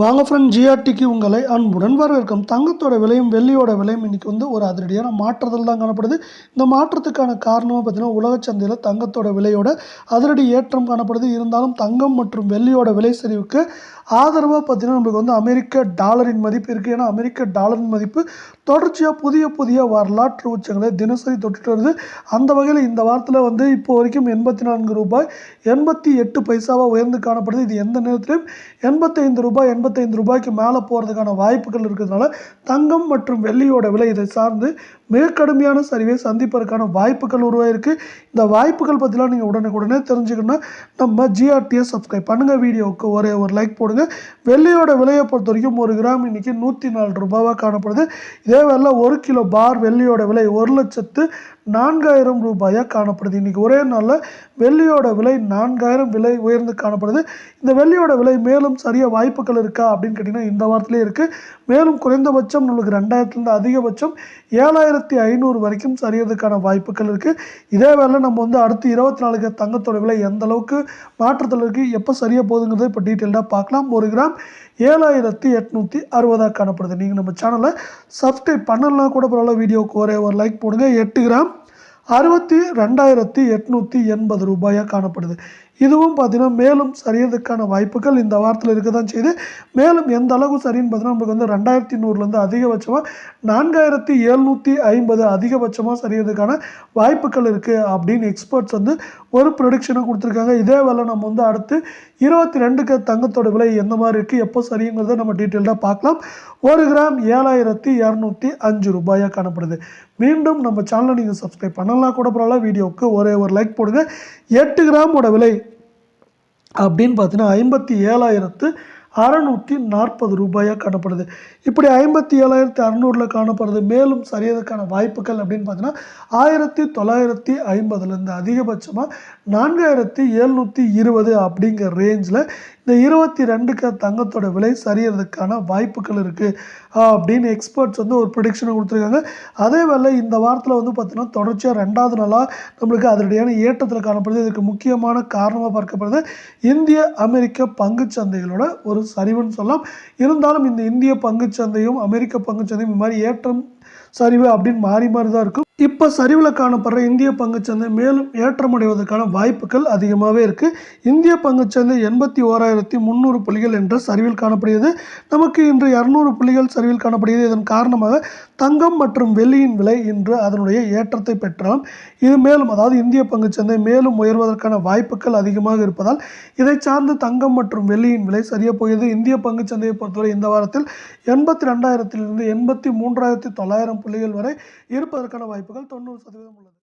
வாங்க ஃப்ரெண்ட் ஜிஆர்டிக்கு உங்களை அன்புடன் வரவேற்கும். தங்கத்தோட விலையும் வெள்ளியோட விலையும் இன்னைக்கு வந்து ஒரு அதிரடியான மாற்றத்தில் தான் காணப்படுது. இந்த மாற்றத்துக்கான காரணமாக பார்த்தீங்கன்னா உலக சந்தையில் தங்கத்தோட விலையோட அதிரடி ஏற்றம் காணப்படுது. இருந்தாலும் தங்கம் மற்றும் வெள்ளியோட விலை சரிவுக்கு ஆதரவாக பார்த்தீங்கன்னா நம்மளுக்கு வந்து அமெரிக்க டாலரின் மதிப்பு இருக்குது ஏன்னா அமெரிக்க டாலரின் மதிப்பு தொடர்ச்சியாக புதிய புதிய வரலாற்று உச்சங்களை தினசரி தொட்டுட்டு வருது. அந்த வகையில் இந்த வாரத்தில் வந்து இப்போ வரைக்கும் எண்பத்தி நான்கு ரூபாய் எண்பத்தி எட்டு பைசாவாக உயர்ந்து காணப்படுது. இது எந்த நேரத்திலும் எண்பத்தைந்து ரூபாய் எண்பத்தைந்து ரூபாய்க்கு மேலே போகிறதுக்கான வாய்ப்புகள் இருக்கிறதுனால தங்கம் மற்றும் வெள்ளியோட விலை இதை சார்ந்து மிக கடுமையான சரிவை சந்திப்பதற்கான வாய்ப்புகள் உருவாயிருக்கு. இந்த வாய்ப்புகள் பற்றிலாம் நீங்கள் உடனுக்குடனே தெரிஞ்சுக்கணும்னா நம்ம ஜிஆர்டியை சப்ஸ்கிரைப் பண்ணுங்கள் வீடியோவுக்கு ஒரே ஒரு லைக் போடுங்க. வெள்ளியோட விலையை பொறுத்த வரைக்கும் ஒரு கிராம் இன்னைக்கு நூற்றி நாலு ரூபாவாக காணப்படுது. இதே வேலை ஒரு கிலோ பார் வெள்ளியோட விலை ஒரு லட்சத்து நான்காயிரம் ரூபாயாக காணப்படுது. இன்றைக்கி ஒரே நாளில் வெள்ளியோட விலை நான்காயிரம் விலை உயர்ந்து காணப்படுது. இந்த வெள்ளியோட விலை மேலும் சரிய வாய்ப்புகள் இருக்கா அப்படின்னு கேட்டிங்கன்னா இந்த வாரத்திலே இருக்குது மேலும் குறைந்தபட்சம் நம்மளுக்கு ரெண்டாயிரத்துலேருந்து அதிகபட்சம் ஏழாயிரத்தி ஐநூறு வரைக்கும் சரியறதுக்கான வாய்ப்புகள் இருக்குது இதே வேலை நம்ம வந்து அடுத்து இருபத்தி நாலுக்கு தங்கத்தோட விலை எந்த அளவுக்கு மாற்றத்தில் இருக்குது எப்போ சரியாக போகுதுங்கிறத இப்போ டீட்டெயில்டாக பார்க்கலாம். ஒரு கிராம் ஏழாயிரத்தி எட்நூற்றி அறுபதாக காணப்படுது. நீங்கள் நம்ம சேனலை சப்ஸ்கிரைப் பண்ணலாம் கூட பரவாயில்ல வீடியோக்கு ஒரே ஒரு லைக் போடுங்க. எட்டு கிராம் அறுபத்தி ரெண்டாயிரத்தி எட்நூற்றி எண்பது ரூபாயாக காணப்படுது. இதுவும் பார்த்தீங்கன்னா மேலும் சரியறதுக்கான வாய்ப்புகள் இந்த வாரத்தில் இருக்க தான் செய்யுது. மேலும் எந்த அளவுக்கு சரின்னு பார்த்தீங்கன்னா நமக்கு வந்து ரெண்டாயிரத்தி நூறுலேருந்து அதிகபட்சமாக நான்காயிரத்தி எழுநூற்றி ஐம்பது அதிகபட்சமாக சரியறதுக்கான வாய்ப்புகள் இருக்குது அப்படின்னு எக்ஸ்பர்ட்ஸ் வந்து ஒரு ப்ரொடிக்ஷனை கொடுத்துருக்காங்க. இதே வேலை நம்ம வந்து அடுத்து இருபத்தி ரெண்டுக்கு தங்கத்தோட விலை எந்த மாதிரி இருக்குது எப்போ சரிங்கிறத நம்ம டீட்டெயில்டாக பார்க்கலாம். ஒரு கிராம் ஏழாயிரத்தி இரநூத்தி அஞ்சு ரூபாயாக காணப்படுது. மீண்டும் நம்ம சேனலை நீங்கள் சப்ஸ்கிரைப் பண்ணலாம் கூட பரவாயில்ல வீடியோவுக்கு ஒரே ஒரு லைக் போடுங்க. எட்டு கிராமோட விலை அப்படின்னு பார்த்தீங்கன்னா ஐம்பத்தி ஏழாயிரத்து அறநூற்றி நாற்பது ரூபாயாக காணப்படுது. இப்படி ஐம்பத்தி ஏழாயிரத்தி அறநூறில் காணப்படுறது மேலும் சரியதற்கான வாய்ப்புகள் அப்படின்னு பார்த்தீங்கன்னா ஆயிரத்தி தொள்ளாயிரத்தி ஐம்பதுலேருந்து அதிகபட்சமாக நான்காயிரத்தி எழுநூற்றி இருபது அப்படிங்கிற ரேஞ்சில் இந்த இருபத்தி ரெண்டுக்கு தங்கத்தோட விலை சரியறதுக்கான வாய்ப்புகள் இருக்குது அப்படின்னு எக்ஸ்பர்ட்ஸ் வந்து ஒரு ப்ரிடிக்ஷனை கொடுத்துருக்காங்க. அதே வேலை இந்த வாரத்தில் வந்து பார்த்திங்கன்னா தொடர்ச்சியாக ரெண்டாவது நாளாக நம்மளுக்கு அதனுடையான ஏற்றத்தில் காணப்படுது. இதுக்கு முக்கியமான காரணமாக பார்க்கப்படுது இந்திய அமெரிக்க பங்குச் சந்தைகளோட ஒரு சரிவுன்னு சொல்லலாம் இருந்தாலும் இந்த இந்திய பங்குச் சந்தையும் அமெரிக்க பங்குச் சந்தையும் இந்த மாதிரி ஏற்றம் சரிவு அப்படின்னு மாறி மாறி தான் இருக்கும். இப்போ சரிவில் காணப்படுற இந்திய பங்குச்சந்தை மேலும் ஏற்றமடைவதற்கான வாய்ப்புகள் அதிகமாகவே இருக்குது இந்திய பங்குச்சந்தை எண்பத்தி ஓராயிரத்தி முந்நூறு புள்ளிகள் என்ற சரிவில் காணப்படுகிறது. நமக்கு இன்று இரநூறு புள்ளிகள் சரிவில் காணப்படுகிறது. இதன் காரணமாக தங்கம் மற்றும் வெள்ளியின் விலை இன்று அதனுடைய ஏற்றத்தை பெற்றாலும். இது மேலும் அதாவது இந்திய பங்குச்சந்தை மேலும் உயர்வதற்கான வாய்ப்புகள் அதிகமாக இருப்பதால் இதை சார்ந்து தங்கம் மற்றும் வெள்ளியின் விலை சரியப் போகிறது இந்திய பங்குச்சந்தையை பொறுத்தவரை இந்த வாரத்தில் எண்பத்தி ரெண்டாயிரத்திலிருந்து எண்பத்தி மூன்றாயிரத்தி தொள்ளாயிரத்தி தொள்ளாயிரம் புள்ளிகள் வரை இருப்பதற்கான வாய்ப்புகள் தொண்ணூறு சதவீதம் உள்ளது.